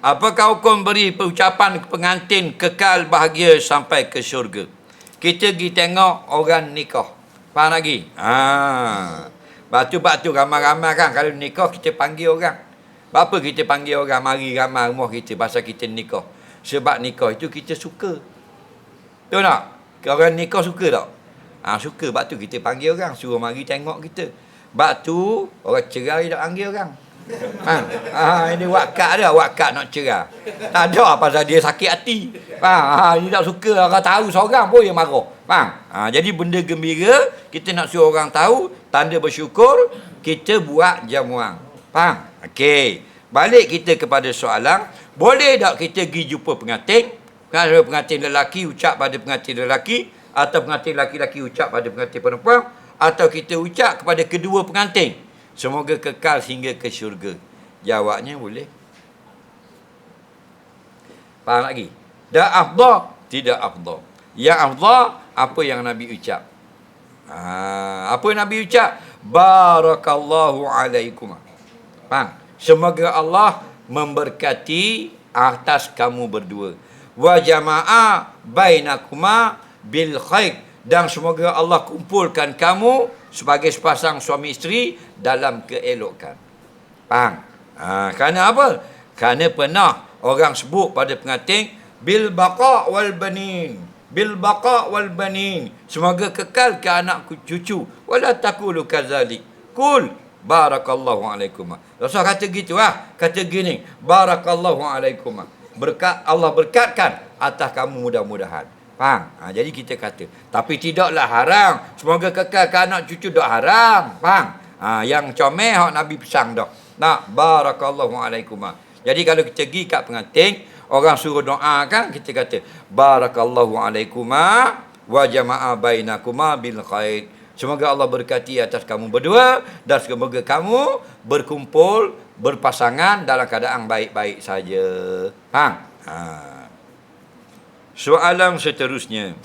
Apakah hukum beri ucapan pengantin kekal bahagia sampai ke syurga? Kita pergi tengok orang nikah. Faham lagi? Ha. Batu-batu ramai-ramai kan kalau nikah kita panggil orang. Apa kita panggil orang mari ramai rumah kita pasal kita nikah? Sebab nikah itu kita suka. Betul tak? Orang nikah suka tak? Ha, suka. Sebab tu kita panggil orang. Suruh mari tengok kita. Sebab tu orang cerai tak panggil orang. Ha, ha, ini wakat dia. Wakat nak cerai. Tak ada pasal dia sakit hati. Ha, ha, ini tak suka. Orang tahu seorang pun yang marah. Faham? Ha, jadi benda gembira. Kita nak suruh orang tahu. Tanda bersyukur. Kita buat jamuan. Faham? Okey. Balik kita kepada soalan. Boleh tak kita pergi jumpa pengantin? Kalau pengantin lelaki ucap pada pengantin lelaki. Atau pengantin lelaki-lelaki ucap pada pengantin perempuan. Atau kita ucap kepada kedua pengantin. Semoga kekal hingga ke syurga. Jawabnya boleh. Faham lagi? Dah afdal? Tidak afdal. Yang afdal, apa yang Nabi ucap. Ha, apa yang Nabi ucap? Barakallahu alaikum. Faham? Semoga Allah memberkati atas kamu berdua. Wa jama'a bainakuma bil khair. Dan semoga Allah kumpulkan kamu sebagai sepasang suami isteri dalam keelokan. Faham? Ha, kerana apa? Kerana pernah orang sebut pada pengantin bil baqa wal banin. Bil baqa wal banin. Semoga kekal ke anak cucu. Wala taqulu kadzalik. Kul barakallahu alaikum. Rasul kata gitu ah. Kata gini, barakallahu alaikum. Berkat Allah berkatkan atas kamu mudah-mudahan. Faham? Ha, jadi kita kata. Tapi tidaklah haram. Semoga kekal ke anak cucu tak haram. Faham? Ha, yang comel hak Nabi pesang dah. Nak barakallahu alaikum. Jadi kalau kita pergi kat pengantin, orang suruh doa kan, kita kata barakallahu alaikum wa jama'a bainakuma bil khair. Semoga Allah berkati atas kamu berdua dan semoga kamu berkumpul berpasangan dalam keadaan baik-baik saja. Faham? Ha. Soalan seterusnya.